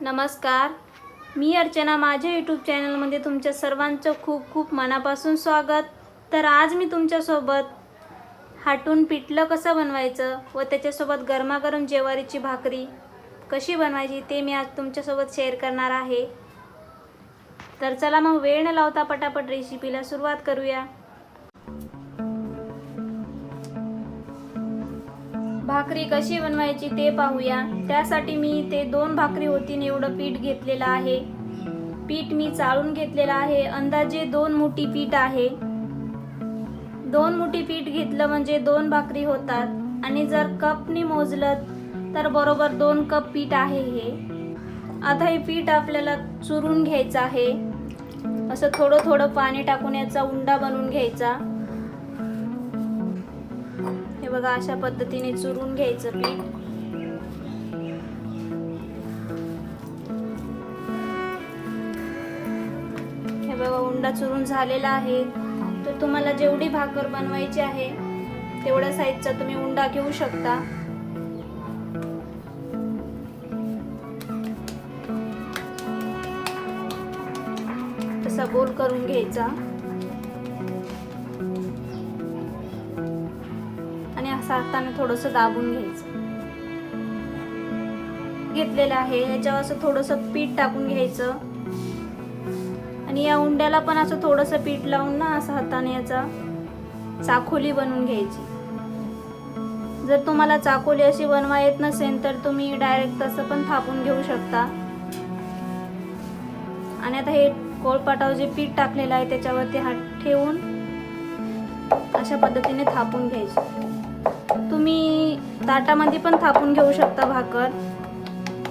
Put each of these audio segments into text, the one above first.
नमस्कार. मी अर्चना माझ्या यूट्यूब चॅनलमध्ये तुमच्या सर्वांचं खूप खूप मनापासून स्वागत. तर आज मी तुमच्यासोबत हाटून पिठलं कसं बनवायचं व त्याच्यासोबत गरमागरम जेवारीची भाकरी कशी बनवायची ते मी आज तुमच्यासोबत शेअर करणार आहे. तर चला मग वेळ न लावता पटापट रेसिपीला सुरुवात करूया. भाकरी कशी बनवायची ते पाहूया. त्यासाठी मी ते दोन भाकरी होतीन एवढं पीठ घेतलेलं आहे. पीठ मी चाळून घेतलेलं आहे. अंदाजे दोन मुठी पीठ आहे. दोन मुठी पीठ घेतलं म्हणजे दोन भाकरी होतात. आणि जर कपनी मोजलं तर बरोबर दोन कप पीठ आहे हे. आता हे पीठ आपल्याला चुरून घ्यायचं आहे. असं थोडं थोडं पाणी टाकून याचा उंडा बनवून घ्यायचा. बघा अशा पद्धतीने चुरून घ्यायचं पीठ. हे बघा उंडा चुरून झालेला आहे. तर तुम्हाला जेवढी भाकर बनवायची आहे तेवढ्या साईजचा तुम्ही उंडा घेऊ शकता. तसा गोल करून घ्यायचा. असं हाताने थोडंसं दाबून घ्यायचं. घेतलेलं आहे याच्यावर असं थोडंसं पीठ टाकून घ्यायचं. आणि या उंड्याला पण असं थोडंसं पीठ लावून ना असं हाताने याचा चाखोली बनवून घ्यायची. जर तुम्हाला चाकोली अशी बनवा येत नसेल तर तुम्ही डायरेक्ट तसं पण थापून घेऊ शकता. आणि आता हे कोळपाटावर जे पीठ टाकलेलं आहे त्याच्यावरती हात ठेवून अशा पद्धतीने थापून घ्यायचं. तुम्ही ताटामध्ये पण थापून घेऊ शकता भाकर.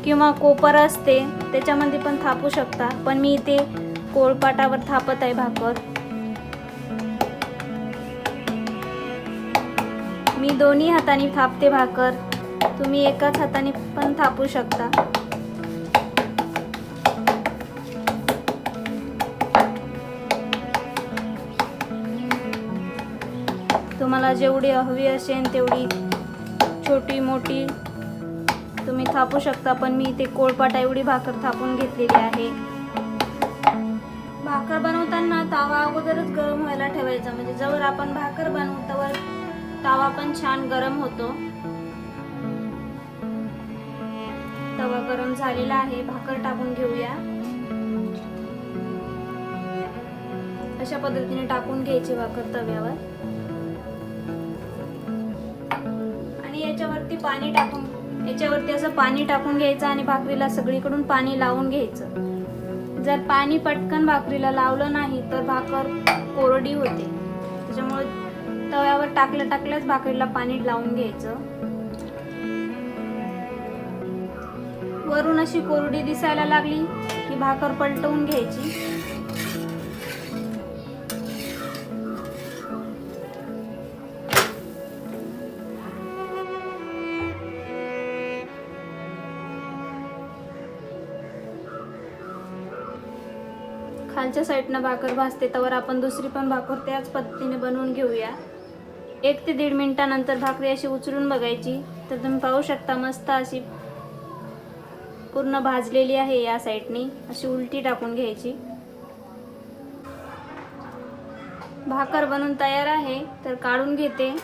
किंवा कोपर असते त्याच्यामध्ये पण थापू शकता. पण मी इथे कोळपाटावर थापत आहे भाकर. मी दोन्ही हाताने थापते भाकर. तुम्ही एकाच हाताने पण थापू शकता. तुम्हाला जेवढी हवी असेल तेवढी छोटी मोठी तुम्ही थापू शकता पण मी ते कोळपाटा एवढी भाकर थापून घेतलेली आहे. भाकर बनवताना तावा अगोदरच गरम व्हायला ठेवायचा. म्हणजे जवळ आपण भाकर बनवू तवर तावा पण छान गरम होतो. तवा गरम झालेला आहे. भाकर टाकून घेऊया. अशा पद्धतीने टाकून घ्यायची भाकर तव्यावर. पाणी टाकून याच्यावरती असं पाणी टाकून घ्यायचं आणि भाकरीला सगळीकडून पाणी लावून घ्यायचं. जर पाणी पटकन भाकरीला लावलं नाही तर भाकर कोरडी होते. त्याच्यामुळे तव्यावर टाकलं टाकल्याच भाकरीला पाणी लावून घ्यायचं. वरून अशी कोरडी दिसायला लागली की भाकर पलटवून घ्यायची. खालच्या साईडनं भाकर भाजते त्यावर आपण दुसरी पण भाकर त्याच पद्धतीने बनवून घेऊया. एक ते दीड मिनिटानंतर भाकरी अशी उचलून बघायची तर तुम्ही पाहू शकता मस्त अशी पूर्ण भाजलेली आहे या साईडनी अशी उलटी टाकून घ्यायची. भाकर बनवून तयार आहे तर काढून घेते.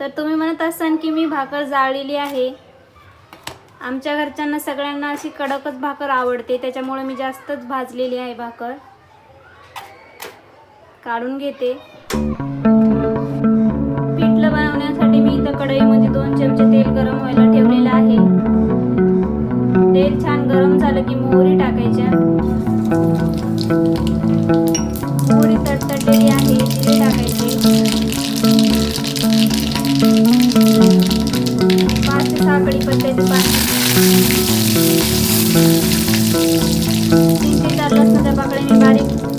तर तुम्ही म्हणत असाल की मी भाकर जाळलेली आहे आमच्या घरच्यांना सगळ्यांना अशी कडकच भाकर आवडते त्याच्यामुळे मी जास्तच भाजलेली आहे भाकर. काढून घेते. पिठलं बनवण्यासाठी मी इथं कढईमध्ये दोन चमचे तेल गरम व्हायला ठेवलेलं आहे. तेल छान गरम झालं की मोहरी टाकायच्या. at last na dapat kayo may balik.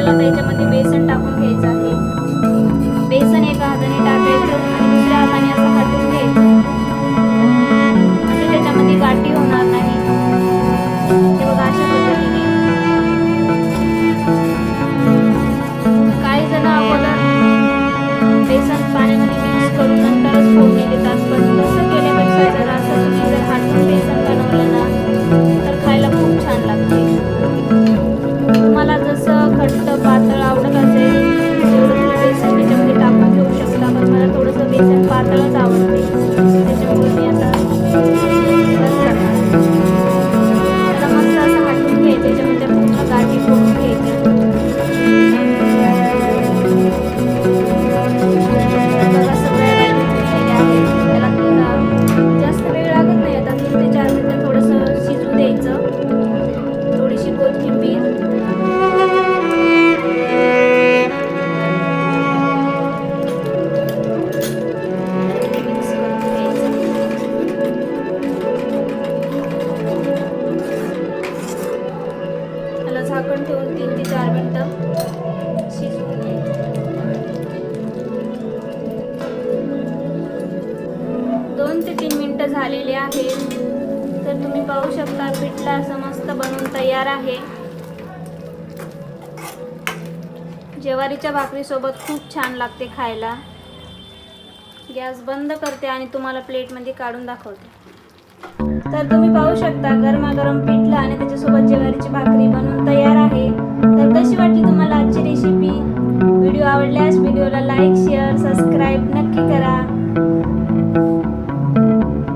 आपल्याला त्याच्यामध्ये बेसन टाकून घ्यायचं झालेले आहे. तर तुम्ही पाहू शकता पिठला असं मस्त बनवून तयार आहे. ज्वारीच्या भाकरीसोबत खूप छान लागते खायला. गॅस बंद करते आणि तुम्हाला प्लेटमध्ये काढून दाखवते. तर तुम्ही पाहू शकता गरमागरम पिठलं आणि त्याच्यासोबत ज्वारीची भाकरी बनवून तयार आहे. तर कशी वाटली तुम्हाला आजची रेसिपी व्हिडिओ आवडल्यास व्हिडिओला लाईक शेअर सबस्क्राईब नक्की करा.